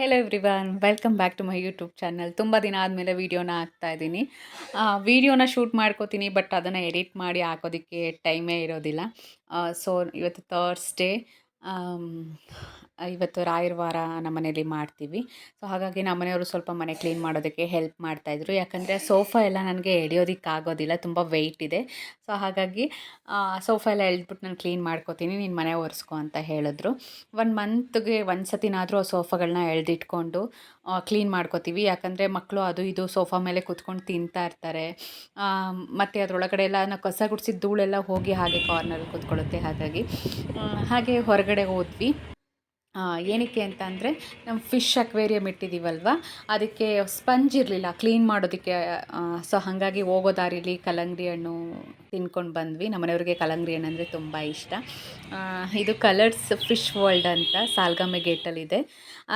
Hello everyone welcome back to my YouTube channel ತುಂಬ ದಿನ ಆದಮೇಲೆ ವೀಡಿಯೋನ ಹಾಕ್ತಾ ಇದ್ದೀನಿ. ವೀಡಿಯೋನ ಶೂಟ್ ಮಾಡ್ಕೋತೀನಿ ಬಟ್ ಅದನ್ನು ಎಡಿಟ್ ಮಾಡಿ ಹಾಕೋದಕ್ಕೆ ಟೈಮೇ ಇರೋದಿಲ್ಲ. ಸೊ ಇವತ್ತು ಥರ್ಸ್ಡೇ ಇವತ್ತು ರಾಯರ ವಾರ ನಮ್ಮ ಮನೇಲಿ ಮಾಡ್ತೀವಿ. ಸೊ ಹಾಗಾಗಿ ನಮ್ಮ ಮನೆಯವರು ಸ್ವಲ್ಪ ಮನೆ ಕ್ಲೀನ್ ಮಾಡೋದಕ್ಕೆ ಹೆಲ್ಪ್ ಮಾಡ್ತಾಯಿದ್ರು ಯಾಕಂದರೆ ಸೋಫಾ ಎಲ್ಲ ನನಗೆ ಎಳಿಯೋದಕ್ಕೆ ಆಗೋದಿಲ್ಲ, ತುಂಬ ವೆಯ್ಟ್ ಇದೆ. ಸೊ ಹಾಗಾಗಿ ಸೋಫಾ ಎಲ್ಲ ಎಳ್ದ್ಬಿಟ್ಟು ನಾನು ಕ್ಲೀನ್ ಮಾಡ್ಕೋತೀನಿ, ನೀನು ಮನೆ ಒರೆಸ್ಕೊ ಅಂತ ಹೇಳಿದ್ರು. ಒನ್ ಮಂತ್ಗೆ ಒಂದು ಸತಿನಾದರೂ ಆ ಸೋಫಾಗಳನ್ನ ಎಳೆದಿಟ್ಕೊಂಡು ಕ್ಲೀನ್ ಮಾಡ್ಕೋತೀವಿ. ಯಾಕಂದರೆ ಮಕ್ಕಳು ಅದು ಇದು ಸೋಫಾ ಮೇಲೆ ಕೂತ್ಕೊಂಡು ತಿಂತಾ ಇರ್ತಾರೆ. ಮತ್ತು ಅದರೊಳಗಡೆ ಎಲ್ಲ ನಾವು ಕಸ ಗುಡಿಸಿದ ಧೂಳೆಲ್ಲ ಹೋಗಿ ಹಾಗೆ ಕಾರ್ನರ್ ಕೂತ್ಕೊಳ್ಳುತ್ತೆ, ಹಾಗಾಗಿ. ಹಾಗೆ ಹೊರಗಡೆ ಹೋದ್ವಿ. ಏನಕ್ಕೆ ಅಂತ ಅಂದರೆ ನಮ್ಮ ಫಿಶ್ ಅಕ್ವೇರಿಯಮ್ ಇಟ್ಟಿದ್ದೀವಲ್ವ ಅದಕ್ಕೆ ಸ್ಪಂಜ್ ಇರಲಿಲ್ಲ ಕ್ಲೀನ್ ಮಾಡೋದಕ್ಕೆ ಸೊ ಹಾಗಾಗಿ ಹೋಗೋ ದಾರಿಲಿ ಕಲ್ಲಂಗಡಿ ಹಣ್ಣು ತಿನ್ಕೊಂಡು ಬಂದ್ವಿ. ನಮ್ಮನೆಯವ್ರಿಗೆ ಕಲಂಗಡಿ ಹಣ್ಣು ಅಂದರೆ ತುಂಬ ಇಷ್ಟ. ಇದು ಕಲರ್ಸ್ ಫಿಶ್ ವರ್ಲ್ಡ್ ಅಂತ ಸಾಲ್ಗಾಮೆ ಗೇಟಲ್ಲಿದೆ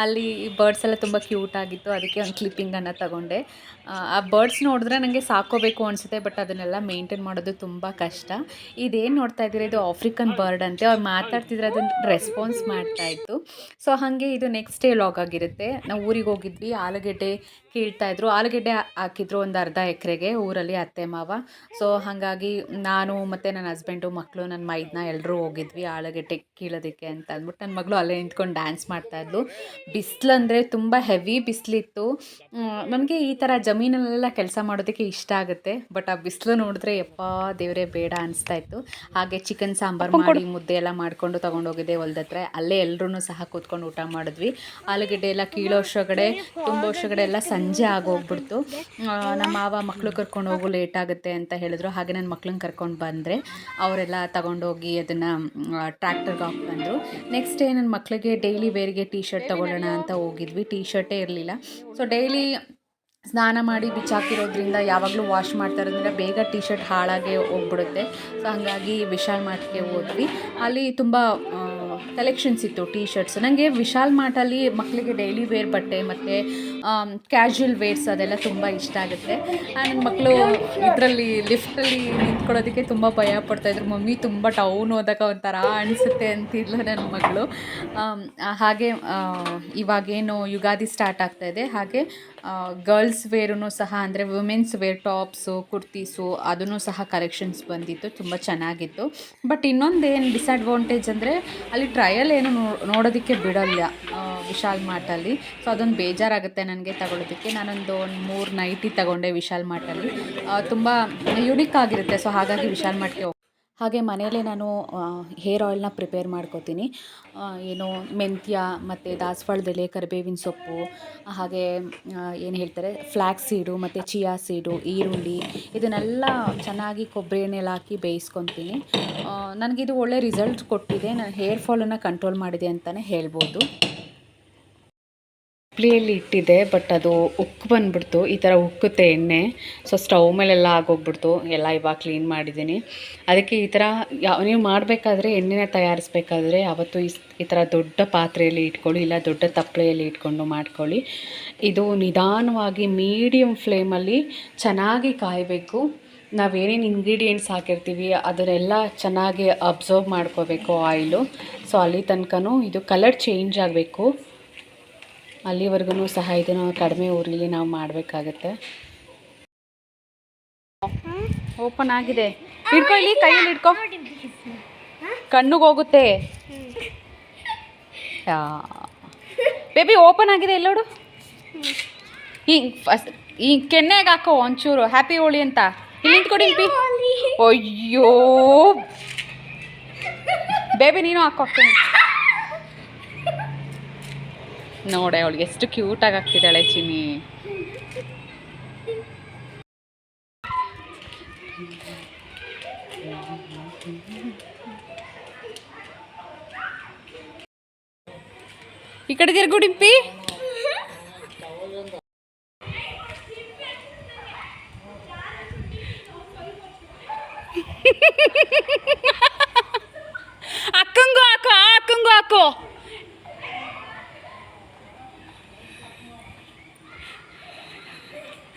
ಅಲ್ಲಿ ಬರ್ಡ್ಸ್ ಎಲ್ಲ ತುಂಬ ಕ್ಯೂಟ್ ಆಗಿತ್ತು, ಅದಕ್ಕೆ ಒಂದು ಕ್ಲಿಪ್ಪಿಂಗನ್ನು ತಗೊಂಡೆ. ಆ ಬರ್ಡ್ಸ್ ನೋಡಿದ್ರೆ ನನಗೆ ಸಾಕೋಬೇಕು ಅನಿಸುತ್ತೆ ಬಟ್ ಅದನ್ನೆಲ್ಲ ಮೇಂಟೈನ್ ಮಾಡೋದು ತುಂಬ ಕಷ್ಟ. ಇದೇನು ನೋಡ್ತಾ ಇದ್ದೀರಾ, ಇದು ಆಫ್ರಿಕನ್ ಬರ್ಡ್ ಅಂತೆ. ಅವ್ರು ಮಾತಾಡ್ತಿದ್ರೆ ಅದನ್ನು ರೆಸ್ಪಾನ್ಸ್ ಮಾಡ್ತಾಯಿತ್ತು ಸೊ ಹಾಗೆ ಇದು ನೆಕ್ಸ್ಟ್ ಡೇ ಲಾಗ್ ಆಗಿರುತ್ತೆ. ನಾವು ಊರಿಗೆ ಹೋಗಿದ್ವಿ ಆಲೂಗೆಡ್ಡೆ ಕೀಳ್ತಾಯಿದ್ರು ಆಲೂಗೆಡ್ಡೆ ಹಾಕಿದ್ರು ಒಂದು ಅರ್ಧ ಎಕರೆಗೆ ಊರಲ್ಲಿ ಅತ್ತೆ ಮಾವ. ಸೊ ಹಾಗಾಗಿ ನಾನು ಮತ್ತು ನನ್ನ ಹಸ್ಬೆಂಡು ಮಕ್ಕಳು ನನ್ನ ಮೈದನ ಎಲ್ಲರೂ ಹೋಗಿದ್ವಿ ಆಲೂಗೆಡ್ಡೆ ಕೀಳೋದಕ್ಕೆ ಅಂತ ಅಂದ್ಬಿಟ್ಟು ನನ್ನ ಮಗಳು ಅಲ್ಲೇ ನಿಂತ್ಕೊಂಡು ಡ್ಯಾನ್ಸ್ ಮಾಡ್ತಾಯಿದ್ಲು ಬಿಸಿಲಂದರೆ ತುಂಬ ಹೆವಿ ಬಿಸಿಲಿತ್ತು. ನನಗೆ ಈ ಥರ ಜಮೀನಲ್ಲೆಲ್ಲ ಕೆಲಸ ಮಾಡೋದಕ್ಕೆ ಇಷ್ಟ ಆಗುತ್ತೆ. ಬಟ್ ಆ ಬಿಸಿಲು ನೋಡಿದ್ರೆ ಯಪ್ಪ ದೇವರೇ ಬೇಡ ಅನಿಸ್ತಾ ಇತ್ತು. ಹಾಗೆ ಚಿಕನ್ ಸಾಂಬಾರು ಮಾಡಿ ಮುದ್ದೆ ಎಲ್ಲ ಮಾಡಿಕೊಂಡು ತೊಗೊಂಡೋಗಿದ್ದೆ ಹೊಲ್ದತ್ರ. ಅಲ್ಲೇ ಎಲ್ಲರೂ ಸಹ ಕೂತ್ಕೊಂಡು ಊಟ ಮಾಡಿದ್ವಿ. ಆಲೂಗಡ್ಡೆ ಎಲ್ಲ ಕೀಳೋ ವರ್ಷಗಡೆ ತುಂಬ ವರ್ಷಗಡೆ ಎಲ್ಲ ಸಂಜೆ ಆಗೋಗ್ಬಿಡ್ತು. ನಮ್ಮ ಮಾವ ಮಕ್ಕಳು ಕರ್ಕೊಂಡು ಹೋಗು ಲೇಟ್ ಆಗುತ್ತೆ ಅಂತ ಹೇಳಿದ್ರು. ಹಾಗೆ ನನ್ನ ಮಕ್ಳನ್ನ ಕರ್ಕೊಂಡು ಬಂದರೆ ಅವರೆಲ್ಲ ತಗೊಂಡೋಗಿ ಅದನ್ನು ಟ್ರ್ಯಾಕ್ಟರ್ಗೆ ಹಾಕ್ಬಂದರು ನೆಕ್ಸ್ಟ್ ಡೇ ನನ್ನ ಮಕ್ಕಳಿಗೆ ಡೈಲಿ ಬೇರೆಗೆ ಟೀ ಶರ್ಟ್ ತೊಗೊಳ್ಳೋಣ ಅಂತ ಹೋಗಿದ್ವಿ. ಟೀ ಶರ್ಟೇ ಇರಲಿಲ್ಲ. ಸೊ ಡೈಲಿ ಸ್ನಾನ ಮಾಡಿ ಬಿಚ್ಚಾಕಿರೋದ್ರಿಂದ ಯಾವಾಗಲೂ ವಾಶ್ ಮಾಡ್ತಾ ಇರೋದ್ರಿಂದ ಬೇಗ ಟಿ ಶರ್ಟ್ ಹಾಳಾಗಿ ಹೋಗ್ಬಿಡುತ್ತೆ. ಸೊ ಹಾಗಾಗಿ ವಿಶಾಲ್ ಮಾರ್ಟ್ಗೆ ಹೋದ್ವಿ. ಅಲ್ಲಿ ತುಂಬ ಕಲೆಕ್ಷನ್ಸ್ ಇತ್ತು ಟೀ ಶರ್ಟ್ಸ್ ನನಗೆ ವಿಶಾಲ್ ಮಾರ್ಟಲ್ಲಿ ಮಕ್ಕಳಿಗೆ ಡೈಲಿ ವೇರ್ ಬಟ್ಟೆ ಮತ್ತು ಕ್ಯಾಶುವಲ್ ವೇರ್ಸ್ ಅದೆಲ್ಲ ತುಂಬ ಇಷ್ಟ ಆಗುತ್ತೆ. ನನ್ನ ಮಕ್ಕಳು ಇದರಲ್ಲಿ ಲಿಫ್ಟಲ್ಲಿ ನಿಂತ್ಕೊಳ್ಳೋದಕ್ಕೆ ತುಂಬ ಭಯ ಪಡ್ತಾಯಿದ್ರು ಮಮ್ಮಿ ತುಂಬ ಟೌನ್ ಹೋದಾಗ ಒಂಥರ ಅನಿಸುತ್ತೆ ಅಂತಿಲ್ಲ ನನ್ನ ಮಗಳು. ಹಾಗೆ ಇವಾಗೇನು ಯುಗಾದಿ ಸ್ಟಾರ್ಟ್ ಆಗ್ತಾಯಿದೆ ಹಾಗೆ ಗರ್ಲ್ಸ್ ವೇರೂ ಸಹ ಅಂದರೆ ವುಮೆನ್ಸ್ ವೇರ್ ಟಾಪ್ಸು ಕುರ್ತೀಸು ಅದನ್ನು ಸಹ ಕಲೆಕ್ಷನ್ಸ್ ಬಂದಿತ್ತು, ತುಂಬ ಚೆನ್ನಾಗಿತ್ತು. ಬಟ್ ಇನ್ನೊಂದೇನು ಡಿಸ್ಅಡ್ವಾಂಟೇಜ್ ಅಂದರೆ ಅಲ್ಲಿ ಟ್ರಯಲ್ ಏನು ನೋಡೋದಕ್ಕೆ ಬಿಡೋಲ್ಲ ವಿಶಾಲ್ ಮಾರ್ಟಲ್ಲಿ. ಸೊ ಅದೊಂದು ಬೇಜಾರಾಗುತ್ತೆ ನನಗೆ ತಗೊಳ್ಳೋದಕ್ಕೆ ನಾನೊಂದು ಒಂದು ಮೂರು ನೈಟಿ ತಗೊಂಡೆ ವಿಶಾಲ್ ಮಾರ್ಟಲ್ಲಿ. ತುಂಬ ಯುನಿಕ್ ಆಗಿರುತ್ತೆ ಸೊ ಹಾಗಾಗಿ ವಿಶಾಲ್ ಮಾರ್ಟ್ಗೆ ಹಾಗೆ ಮನೆಯಲ್ಲೇ ನಾನು ಹೇರ್ ಆಯಿಲ್ನ ಪ್ರಿಪೇರ್ ಮಾಡ್ಕೋತೀನಿ. ಏನು ಮೆಂತ್ಯ ಮತ್ತು ದಾಸವಾಳದೆಲೆ ಕರಿಬೇವಿನ ಸೊಪ್ಪು, ಹಾಗೆ ಏನು ಹೇಳ್ತಾರೆ ಫ್ಲ್ಯಾಕ್ಸ್ ಸೀಡು ಮತ್ತು ಚಿಯಾ ಸೀಡು ಈರುಳ್ಳಿ, ಇದನ್ನೆಲ್ಲ ಚೆನ್ನಾಗಿ ಕೊಬ್ಬರಿ ಎಣ್ಣೆಲಿ ಹಾಕಿ ಬೇಯಿಸ್ಕೊತೀನಿ. ನನಗಿದು ಒಳ್ಳೆ ರಿಸಲ್ಟ್ ಕೊಟ್ಟಿದೆ. ನಾನು ಹೇರ್ ಫಾಲನ್ನು ಕಂಟ್ರೋಲ್ ಮಾಡಿದೆ ಅಂತಲೇ ಹೇಳ್ಬೋದು. ಉಪ್ಲಿಯಲ್ಲಿ ಇಟ್ಟಿದ್ದೆ ಬಟ್ ಅದು ಉಕ್ಕು ಬಂದ್ಬಿಡ್ತು. ಈ ಥರ ಉಕ್ಕುತ್ತೆ ಎಣ್ಣೆ. ಸೊ ಸ್ಟವ್ ಮೇಲೆಲ್ಲ ಆಗೋಗ್ಬಿಡ್ತು. ಎಲ್ಲ ಇವಾಗ ಕ್ಲೀನ್ ಮಾಡಿದ್ದೀನಿ. ಅದಕ್ಕೆ ಈ ಥರ ಯಾವ ನೀವು ಮಾಡಬೇಕಾದ್ರೆ ಎಣ್ಣೆನ ತಯಾರಿಸ್ಬೇಕಾದ್ರೆ ಅವತ್ತು ಈ ಥರ ದೊಡ್ಡ ಪಾತ್ರೆಯಲ್ಲಿ ಇಟ್ಕೊಳ್ಳಿ, ಇಲ್ಲ ದೊಡ್ಡ ತಪ್ಪಲೆಯಲ್ಲಿ ಇಟ್ಕೊಂಡು ಮಾಡ್ಕೊಳ್ಳಿ. ಇದು ನಿಧಾನವಾಗಿ ಮೀಡಿಯಮ್ ಫ್ಲೇಮಲ್ಲಿ ಚೆನ್ನಾಗಿ ಕಾಯಬೇಕು. ನಾವೇನೇನು ಇಂಗ್ರೀಡಿಯೆಂಟ್ಸ್ ಹಾಕಿರ್ತೀವಿ, ಅದನ್ನೆಲ್ಲ ಚೆನ್ನಾಗಿ ಅಬ್ಸರ್ವ್ ಮಾಡ್ಕೋಬೇಕು ಆಯಿಲು ಸೊ ಅಲ್ಲಿ ತನಕನೂ ಇದು ಕಲರ್ ಚೇಂಜ್ ಆಗಬೇಕು. ಅಲ್ಲಿವರೆಗೂ ಸಹ ಇದನ್ನು ಕಡಿಮೆ ಊರಲ್ಲಿ ನಾವು ಮಾಡಬೇಕಾಗತ್ತೆ. ಓಪನ್ ಆಗಿದೆ. ಹಿಡ್ಕೊ ಇಲ್ಲಿ ಕೈಯಲ್ಲಿ ಹಿಡ್ಕೊ. ಕಣ್ಣಿಗೆ ಹೋಗುತ್ತೆ ಬೇಬಿ ಓಪನ್ ಆಗಿದೆ ಎಲ್ಲೋಡು. ಈ ಫಸ್ಟ್ ಈ ಕೆನ್ನೆಗೆ ಹಾಕೋ ಒಂಚೂರು. ಹ್ಯಾಪಿ ಹೋಳಿ ಅಂತ. ಇಲ್ಲಿ ನಿಂತ್ಕೊಡಿ ಪಿ ಅಯ್ಯೋ. ಬೇಬಿ ನೀನು ಹಾಕೋ ನೋಡೆ ಅವಳಿಗೆ ಎಷ್ಟು ಕ್ಯೂಟಾಗಿ ಆಗ್ತಿದ್ದಾಳೆ ಚಿನಿ ಈ ಕಡೆ ತಿರ್ಗು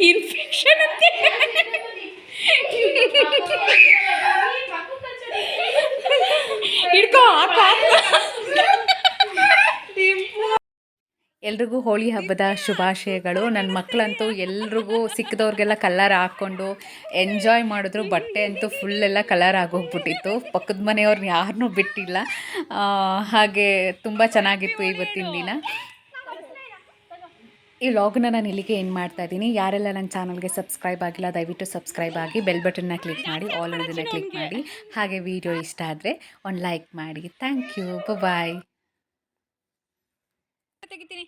ಇನ್ಫೆಕ್ಷನ್ ಅಂತ. ಎಲ್ರಿಗೂ ಹೋಳಿ ಹಬ್ಬದ ಶುಭಾಶಯಗಳು. ನನ್ನ ಮಕ್ಕಳಂತೂ ಎಲ್ರಿಗೂ ಸಿಕ್ಕಿದವ್ರಿಗೆಲ್ಲ ಕಲರ್ ಹಾಕ್ಕೊಂಡು ಎಂಜಾಯ್ ಮಾಡಿದ್ರು. ಬಟ್ಟೆ ಅಂತೂ ಫುಲ್ಲೆಲ್ಲ ಕಲರ್ ಆಗೋಗ್ಬಿಟ್ಟಿತ್ತು. ಪಕ್ಕದ ಮನೆಯವ್ರನ್ನ ಯಾರನ್ನೂ ಬಿಟ್ಟಿಲ್ಲ. ಹಾಗೆ ತುಂಬ ಚೆನ್ನಾಗಿತ್ತು ಇವತ್ತಿನ ದಿನ. ಈ ವ್ಲಾಗ್ನ ನಾನು ಇಲ್ಲಿಗೆ ಏನು ಮಾಡ್ತಾ ಇದ್ದೀನಿ. ಯಾರೆಲ್ಲ ನನ್ನ ಚಾನಲ್ಗೆ ಸಬ್ಸ್ಕ್ರೈಬ್ ಆಗಿಲ್ಲ ದಯವಿಟ್ಟು ಸಬ್ಸ್ಕ್ರೈಬ್ ಆಗಿ ಬೆಲ್ ಬಟನ್ನ ಕ್ಲಿಕ್ ಮಾಡಿ ಆಲ್ ಅನ್ನೋದನ್ನು ಕ್ಲಿಕ್ ಮಾಡಿ. ಹಾಗೆ ವಿಡಿಯೋ ಇಷ್ಟ ಆದರೆ ಒಂದು ಲೈಕ್ ಮಾಡಿ. ಥ್ಯಾಂಕ್ ಯು ಬಾಯ್ ತೆಗಿತೀನಿ.